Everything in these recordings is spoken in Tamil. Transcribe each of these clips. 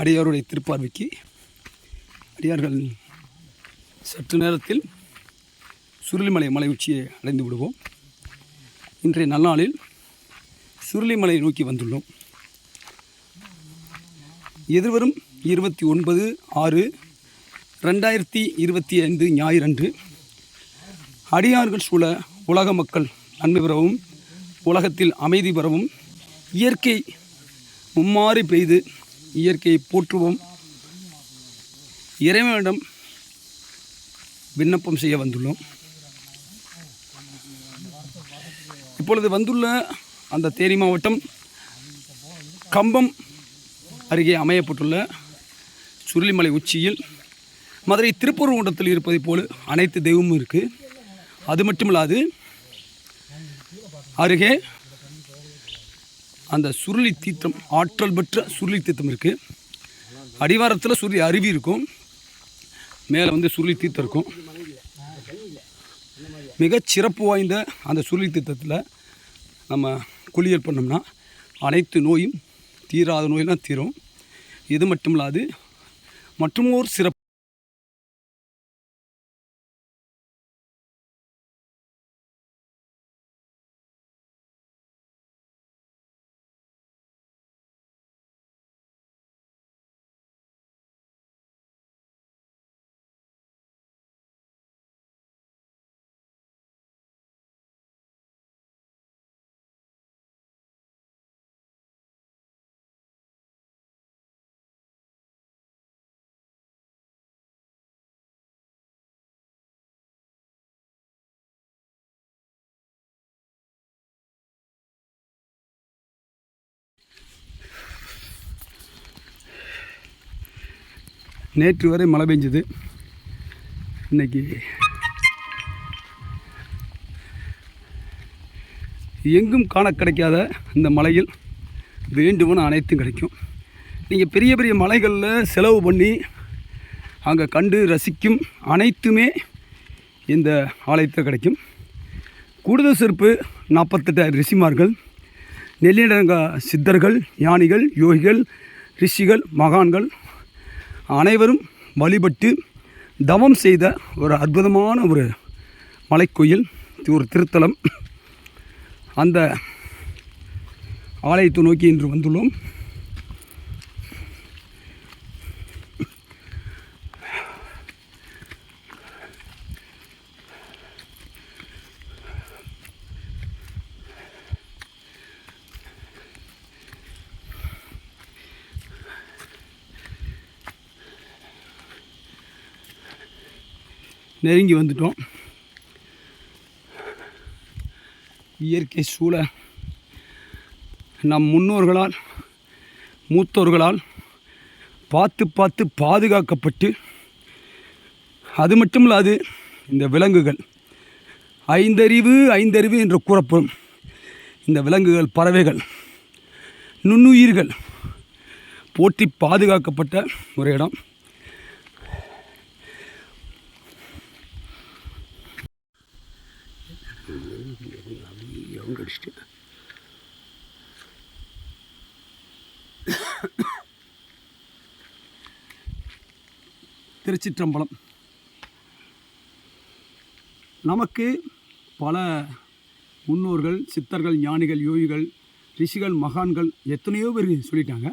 அடியாருடைய திருப்பார்வைக்கு அடியார்கள் சற்று நேரத்தில் சுருளிமலை மலை உச்சியை அடைந்து விடுவோம். இன்றைய நன்னாளில் சுருளிமலை நோக்கி வந்துள்ளோம். எதிர்வரும் இருபத்தி ஒன்பது ஆறு ரெண்டாயிரத்தி இருபத்தி ஐந்து ஞாயிறன்று அடியார்கள் சூழ உலக மக்கள் நன்மை பெறவும் உலகத்தில் அமைதி பெறவும் இயற்கை மும்மாறி பெய்து இயற்கையை போற்றுவோம். இறைவனிடம் விண்ணப்பம் செய்ய வந்துள்ளோம். இப்பொழுது வந்துள்ள அந்த தேனி மாவட்டம் கம்பம் அருகே அமையப்பட்டுள்ள சுருளிமலை உச்சியில் மதுரை திருப்பூர் திருப்பூர்வண்டத்தில் இருப்பதைப் போல அனைத்து தெய்வமும் இருக்குது அது மட்டும் இல்லாது அருகே அந்த சுருளி தீர்த்தம் ஆற்றல் பெற்ற சுருளி தீர்த்தம் இருக்குது அடிவாரத்தில் சுருளி அருவி இருக்கும். மேலே வந்து சுருளி தீர்த்தம் இருக்கும். மிகச் சிறப்பு வாய்ந்த அந்த சுருளி தீர்த்தத்தில் நம்ம குளியல் பண்ணோம்னா அனைத்து நோயும் தீராத நோயெல்லாம் தீரும். இது மட்டும் இல்லாது மற்றும் ஒரு சிறப்பு நேற்று வரை மழை பெஞ்சுது. இன்னைக்கு எங்கும் காண கிடைக்காத இந்த மலையில் வேண்டுமான அனைத்தும் கிடைக்கும். நீங்கள் பெரிய பெரிய மலைகளில் செலவு பண்ணி அங்கே கண்டு ரசிக்கும் அனைத்துமே இந்த ஆலயத்தில் கிடைக்கும். கூடுதல் சிறப்பு நாற்பத்தெட்டாயிரம் ரிஷிமார்கள் நெல்லிடங்க சித்தர்கள் ஞானிகள் யோகிகள் ரிஷிகள் மகான்கள் அனைவரும் வழிபட்டு தவம் செய்த ஒரு அற்புதமான ஒரு மலைக்கோயில் ஒரு திருத்தலம். அந்த ஆலயத்தை நோக்கி இன்று வந்துள்ளோம். நெருங்கி வந்துட்டோம். இயற்கை சூழல் நம் முன்னோர்களால் மூத்தோர்களால் பார்த்து பார்த்து பாதுகாக்கப்பட்டு அது மட்டும் இல்லாது இந்த விலங்குகள். ஐந்தறிவு ஐந்தறிவு என்று கூறப்படும் இந்த விலங்குகள் பறவைகள் நுண்ணுயிர்கள் போற்றி பாதுகாக்கப்பட்ட ஒரு இடம். அடிச்சிட்டு. திருச்சிற்றம்பலம். நமக்கு பல முன்னோர்கள் சித்தர்கள் ஞானிகள் யோகிகள் ரிஷிகள் மகான்கள் எத்தனையோ பேர் சொல்லிட்டாங்க.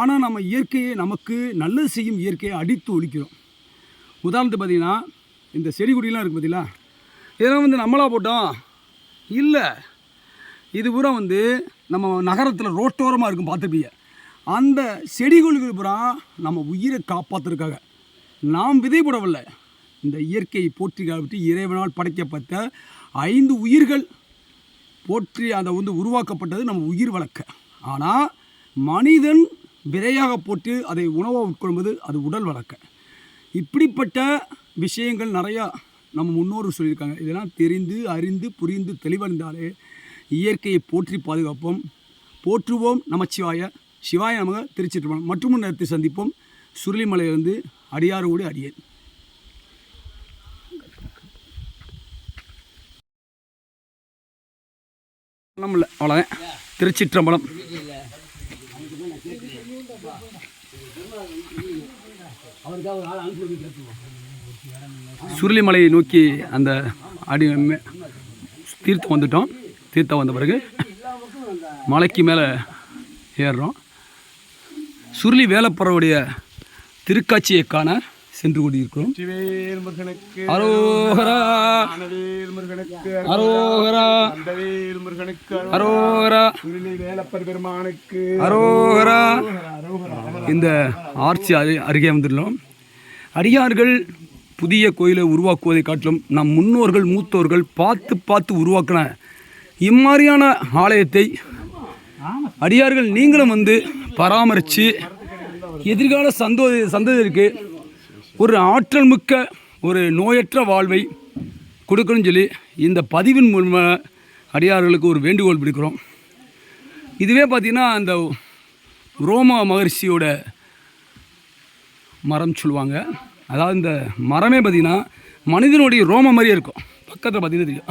ஆனால் நம்ம இயற்கையை நமக்கு நல்லது செய்யும் இயற்கையை அடித்து ஒழிக்கிறோம். உதாரணத்துக்கு பார்த்தீங்கன்னா இந்த செடி கொடியெலாம் இருக்குது பார்த்தீங்களா? இதெல்லாம் வந்து நம்மளாக போட்டோம். இல்லை. இது பூரா வந்து நம்ம நகரத்தில் ரோட்டோரமாக இருக்கும் பார்த்துருப்பீங்க. அந்த செடிகளுக்கு பூரா நம்ம உயிரை காப்பாற்றுறதுக்காக நாம் விதைப்படவில்லை இந்த இயற்கையை போற்றி காப்பிட்டு இறைவனால் படைக்கப்பட்ட ஐந்து உயிர்கள் போற்றி அதை வந்து உருவாக்கப்பட்டது நம்ம உயிர் வளர்க்க. ஆனால் மனிதன் விதையாக போட்டு அதை உணவாக உட்கொள்வது அது உடல் வளர்க்க. இப்படிப்பட்ட விஷயங்கள் நிறையா நம்ம முன்னோர்கள் சொல்லியிருக்காங்க. இதெல்லாம் தெரிந்து அறிந்து புரிந்து தெளிவடைந்தாலே இயற்கையை போற்றி பாதுகாப்போம். போற்றுவோம் நமச்சிவாய. சிவாய நமக. திருச்சிற்றம்பலம். மற்றும் நேரத்தை சந்திப்போம். சுருளிமலையிலிருந்து அடியாரோடு அடியேன். ஒன்றும் இல்லை அவ்வளோதான் திருச்சிற்றம்பலம். சுருளிமலையை நோக்கி அந்த அடி மே- தீர்த்தம் வந்துட்டோம். தீர்த்தம் வந்த பிறகு மலைக்கு மேலே ஏறுறோம். சுருளி வேலப்பறவுடைய திருக்காட்சியை காண சென்று கொண்டிருக்கிறோம். அரோகரா. அரோகரா. அரோகரா. பெருமானுக்கு. அரோகரா. இந்த ஆர்ச்சி அரு அருகே வந்துள்ளோம். அடியார்கள் புதிய கோயிலை உருவாக்குவதை காட்டிலும் நம் முன்னோர்கள் மூத்தோர்கள் பார்த்து பார்த்து உருவாக்கின இம்மாதிரியான ஆலயத்தை அடியார்கள் நீங்களும் வந்து பராமரித்து எதிர்கால சந்தோ சந்ததிக்கு ஒரு ஆற்றல் மிக்க ஒரு நோயற்ற வாழ்வை கொடுக்கணும்னு சொல்லி இந்த பதிவின் மூலமாக அடியார்களுக்கு ஒரு வேண்டுகோள் விடுக்கிறோம். இதுவே பார்த்திங்கன்னா அந்த ரோமா மகர்ஷியோட மரம் சொல்லுவாங்க. அதாவது இந்த மரமே பார்த்திங்கன்னா மனிதனுடைய ரோம மாதிரியே இருக்கும். பக்கத்தில் பார்த்தீங்கன்னா தெரியும்.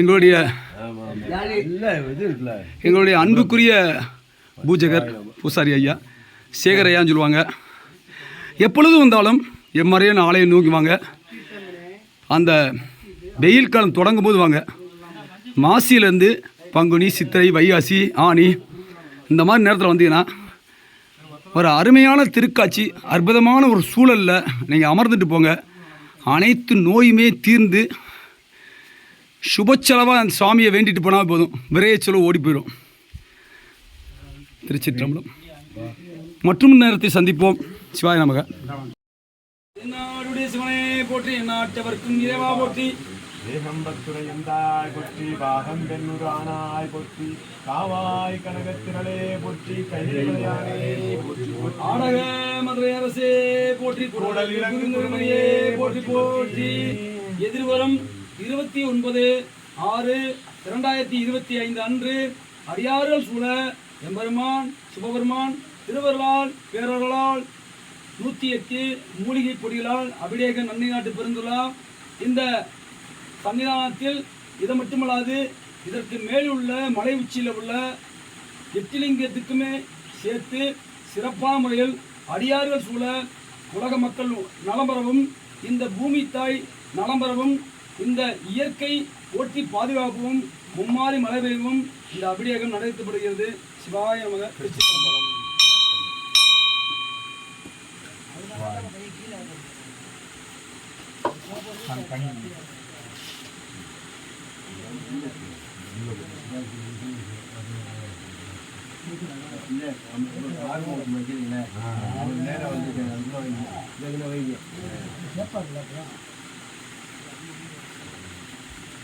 எங்களுடைய எங்களுடைய அன்புக்குரிய பூஜகர் பூசாரி ஐயா சேகர் ஐயான்னு சொல்லுவாங்க. எப்பொழுதும் வந்தாலும் எம்மறையான ஆலயம் நோக்கி வாங்க. அந்த வெயில் காலம் தொடங்கும் போது வாங்க. மாசியிலேருந்து பங்குனி சித்திரை வைகாசி ஆனி இந்த மாதிரி நேரத்தில் வந்தீங்கன்னா ஒரு அருமையான திருக்காட்சி அற்புதமான ஒரு சூழலில் நீங்கள் அமர்ந்துட்டு போங்க. அனைத்து நோயுமே தீர்ந்து சுபச்செலவாக அந்த சுவாமியை வேண்டிட்டு போனால் போதும். விரைய செலவு ஓடி போயிடும். திருச்சிற்றம்பலம். மற்றும் நேரத்தை சந்திப்போம். சிவாய நமக. போற்றி எந்நாட்டவர்க்கும் இறைவா போற்றி. ஏகம்பத்துரை பொற்றி பாகம் பெண்ணுரானாய் பொற்றி காவாய் கனகத்திரளே பொற்றி ஆடக மதுரை அரசே போற்றி போற்றி போற்றி. எதிர்வரும் இருபத்தி ஒன்பது ஆறு இரண்டாயிரத்தி இருபத்தி ஐந்து அன்று அடியார்கள் சூழ எம்பெருமான் சிவபெருமான் திருவருளால் பேரர்களால் நூற்றி எட்டு மூலிகை பொடிகளால் அபிடேக நன்மை நாட்டு பெருந்துள்ளா இந்த சன்னிதானத்தில் இது மட்டுமல்லாது இதற்கு மேலுள்ள மலை உச்சியில் உள்ள எட்டிலிங்கத்துக்குமே சேர்த்து சிறப்பான முறையில் அடியார்கள் சூழ உலக மக்கள் நலம்பரவும் இந்த பூமி தாய் நலம்பெறவும் இந்த இயற்கை போற்றி பாதுகாக்கவும் மும்மாறி மழை பெய்யவும் இந்த அபிடேகம் நடத்தப்படுகிறது சிவாய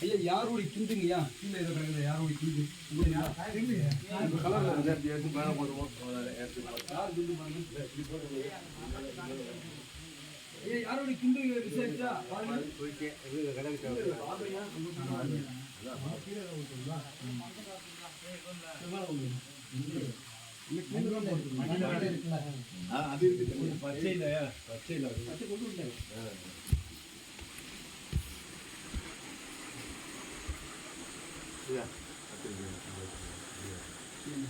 ஐயா யாரோட கிண்டுங்கய்யா? கீழே ஏதோ கிடக்குது யாரோட கிண்டு? இல்லையா? இப்ப கலர்ல இருக்கு. யார் கிண்டு பாருங்க. ஐயா யாரோட கிண்டு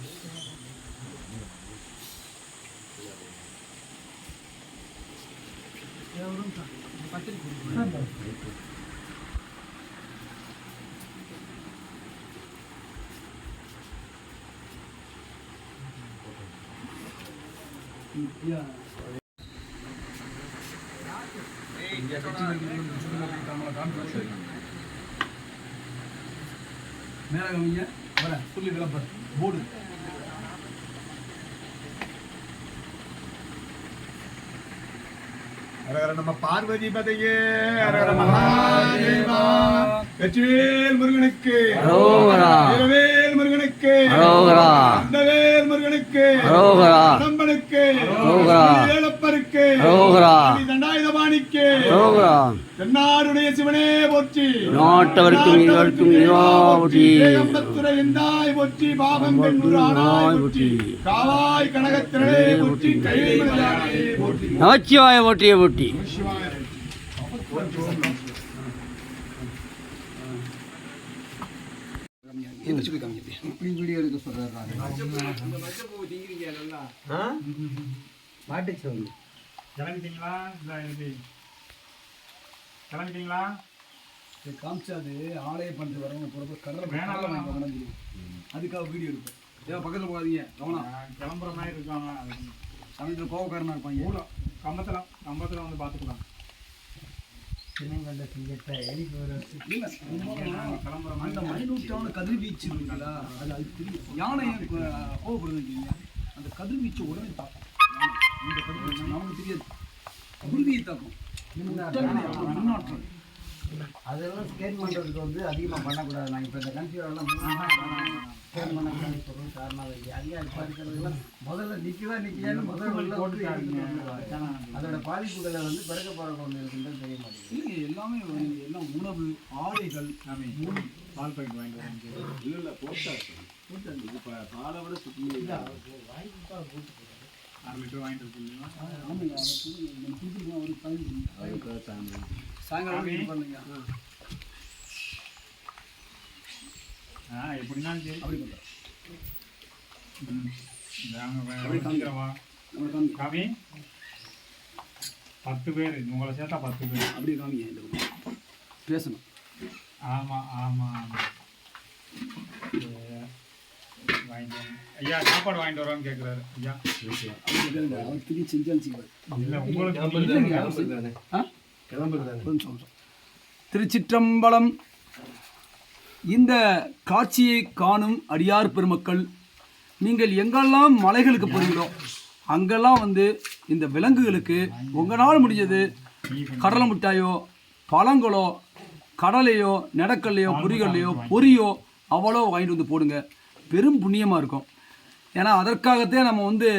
விசாரிச்சா பாருங்க ஐயா மேலே கவனிங்க. வர சொல்லி விளம்பரம். போர்டு ஹரஹர நம்ம பார்வதி பதையே ஹரஹர மகாதேவா. வெற்றிவேல் முருகனுக்கு. அரோகரா. வீரவேல் முருகனுக்கு. அரோகரா. அந்தவேல் முருகனுக்கு. அரோகரா. கடம்பனுக்கு அரோகரா. வேலப்பருக்கு அரோகரா. தண்டாயுதபாணிக்கு. தென்னாடுடைய சிவனே போற்றி. நாட்டவர்க்கும் இவர்க்கும் இறைவா போற்றி. ஏகம்பத்துரை எந்தாய் போற்றி பாகம் பெண்ணூர் ஆனாய் போற்றி. காவாய் கனகத்திரளே போற்றி மலையானே போற்றி. நமச்சிவாய போற்றிய போற்றி. வீடியோ எடுக்க சொல்றாரு பாட்டு சொல்லு கிளம்பிட்டீங்களா இல்லை எப்படி கிளம்பிட்டீங்களா? இதை காமிச்சா அது ஆலய பண்ணிட்டு வரவங்க போகிறப்ப கடலை வேணாம், கடலை வேணாம். வாங்கி தெரியும் அதுக்காக வீடியோ எடுப்பேன். ஏன் பக்கத்தில் போகாதீங்க கவனம். கிளம்புற மாதிரி இருக்காங்க. சமயத்தில் கோவக்காரனா இருப்பாங்க. ஊழ கம்பத்தில் கம்பத்தில் வந்து பார்த்துக்கலாம் சின்னங்கண்ட சிங்கத்தை கிளம்புற அந்த மைனூட்டான கதிர்வீச்சு இருக்குல்ல அது அது தெரியும். யானை கோவப்படுதுங்க அந்த கதிர்வீச்சு உடனே தாக்கும் யானை. இந்த கதிர்வீச்சு நமக்கு தெரியாது. உறுதியை தாக்கும். உடனே அதெல்லாம் ஸ்கேன் பண்ணுறதுக்கு வந்து அதிகமாக பண்ணக்கூடாது நாங்கள் இப்போ இந்த கன்ஃபியூரெல்லாம் ஸ்கேன் பண்ணக்கூடாது சொல்கிறோம் காரணம் அதுக்கு அதிகம் இப்போ இருக்கிறதுலாம் முதல்ல நிற்கவா நிற்கலான்னு முதல்ல உள்ள ஓட்டு அதோட பாதிப்புகளை வந்து பிறக்க போகிற கொண்டு இருக்குன்றது தெரிய மாட்டேங்குது எல்லாமே எல்லாம் உணவு ஆடைகள் மூணு பால் பாக்கெட் வாங்கிட்டு வரேன் இப்போ லிட்டர் விட இருக்கீங்களா ஆமாங்க அதை போட்டு கொடுத்துருக்கோம் அவருக்கு பதினஞ்சு சாயங்காலம் பண்ணுங்க. ஆ. எப்படின்னாலும் சரி. அப்படி பண்ணுறேன் ம். இந்தாங்க வே- சீக்கிரமா. நம்ம காமி காமி பத்து பேர். உங்களை சேர்த்தா பத்து பேர். அப்படியே காமிங்க இந்த. பேசணும். ஆமா ஆமா ஆமா. ஏ, வாங்கிட்டு வாங்க. ஐயா சாப்பாடு வாங்கிட்டு வரோன்னு கேட்குறாரு ஐயா. அப்படி கேளுங்க அவர் திரும்பி செஞ்சாலும் செய்வார் இல்லை உங்களுக்கு ஆ? ஒரு நிமிஷம், ஒரு நிமிஷம். திருச்சிற்றம்பலம். இந்த காட்சியை காணும் அடியார் பெருமக்கள் நீங்கள் எங்கெல்லாம் மலைகளுக்கு போறீங்களோ அங்கெல்லாம் வந்து இந்த விலங்குகளுக்கு உங்களால் முடிஞ்சது கடலை மிட்டாயோ பழங்களோ கடலையோ நெடக்கல்லையோ பொரிகல்லையோ பொரியோ அவ்வளோ வாங்கிட்டு வந்து போடுங்க. பெரும் புண்ணியமாக இருக்கும். ஏன்னா அதற்காகத்தான் நம்ம வந்து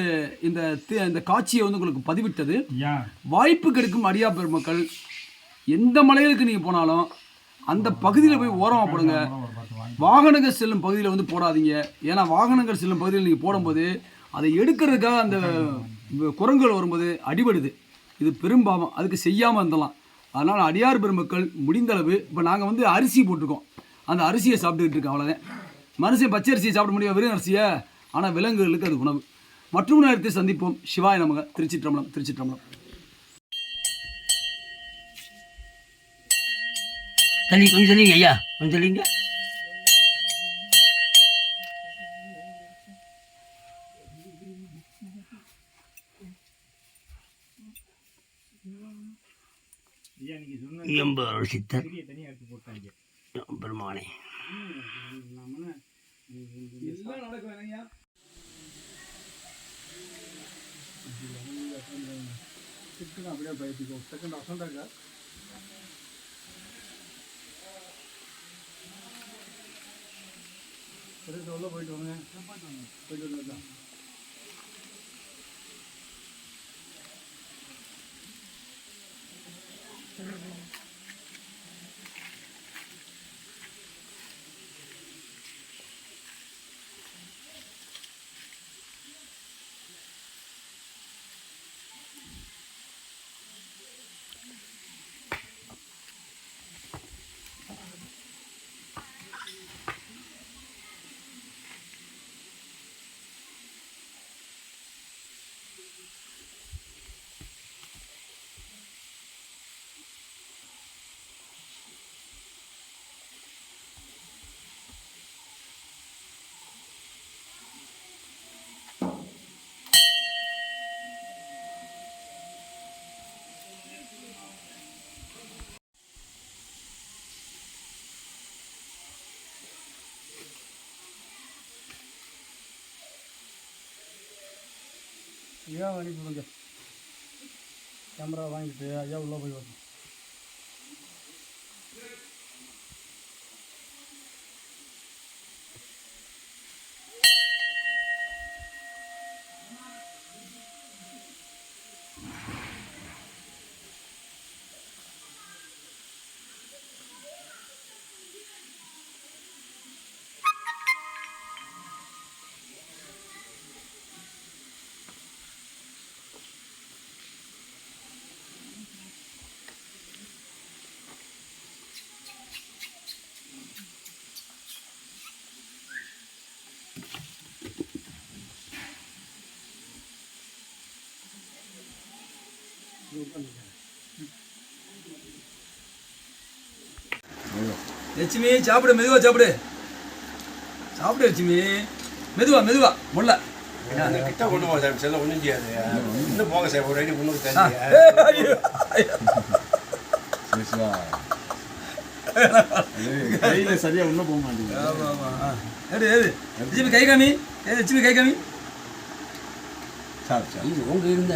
இந்த தி- இந்த காட்சியை வந்து உங்களுக்கு பதிவிட்டது. வாய்ப்பு கிடைக்கும் அடியா பெருமக்கள். எந்த மலைகளுக்கு நீங்கள் போனாலும் அந்த பகுதியில் போய் ஓரமாக போடுங்க. வாகனங்கள் செல்லும் பகுதியில் வந்து போடாதீங்க. ஏன்னா வாகனங்கள் செல்லும் பகுதியில் நீங்கள் போடும்போது அதை எடுக்கிறதுக்காக அந்த குரங்குகள் வரும்போது அடிபடுது. இது பெரும்பாவம் அதுக்கு செய்யாமல் இருந்தலாம். அதனால் அடியார் பெருமக்கள் முடிந்த அளவு இப்போ நாங்கள் வந்து அரிசி போட்டிருக்கோம். அந்த அரிசியை சாப்பிட்டுக்கிட்டு இருக்கோம் அவ்வளோதான் மனுஷன் பச்சரிசியை சாப்பிட முடியும்? வெறும் அரிசியை? ஆனால் விலங்குகளுக்கு அது உணவு. மற்றும் நேரத்தை சந்திப்போம். சிவாய நமக. திருச்சிற்றம்பலம் திருச்சிற்றம்பலம். தள்ளி கொஞ்சம் சொல்லிங்க ஐயா. கொஞ்சம் சொல்லிங்க ஐயா நீங்க எம்பர் சித்தர் എല്ലാം നടക്കും അനങ്ങിയാ ചിക്കൻ അവിടെ ഭയപ്പിക്കും ഒറ്റക്ക് ഉണ്ടാക്കാൻ ഉണ്ടാക്കുക ഒരു ചോള പോയിട്ട് വന്നേ പോയിട്ട് വന്നില്ല ஐயா அனுப்பி விடுங்க கேமரா வாங்கிட்டு ஐயா உள்ளே போய் வரணும் லட்சுமி சாப்பிடு மெதுவா சாப்பிடு. சாப்பிடு லட்சுமி. மெதுவா மெதுவா. முல்ல. கிட்ட கொண்டு போக சார். செல்ல ஒன்றும் செய்யாது. இன்னும் போங்க சார். ஒரு முன்னூறு தண்ணி சரியா உள்ள போக மாட்டேங்குது. லட்சுமி கை காமி. கை காமி. Sir sir. உங்க இருந்தா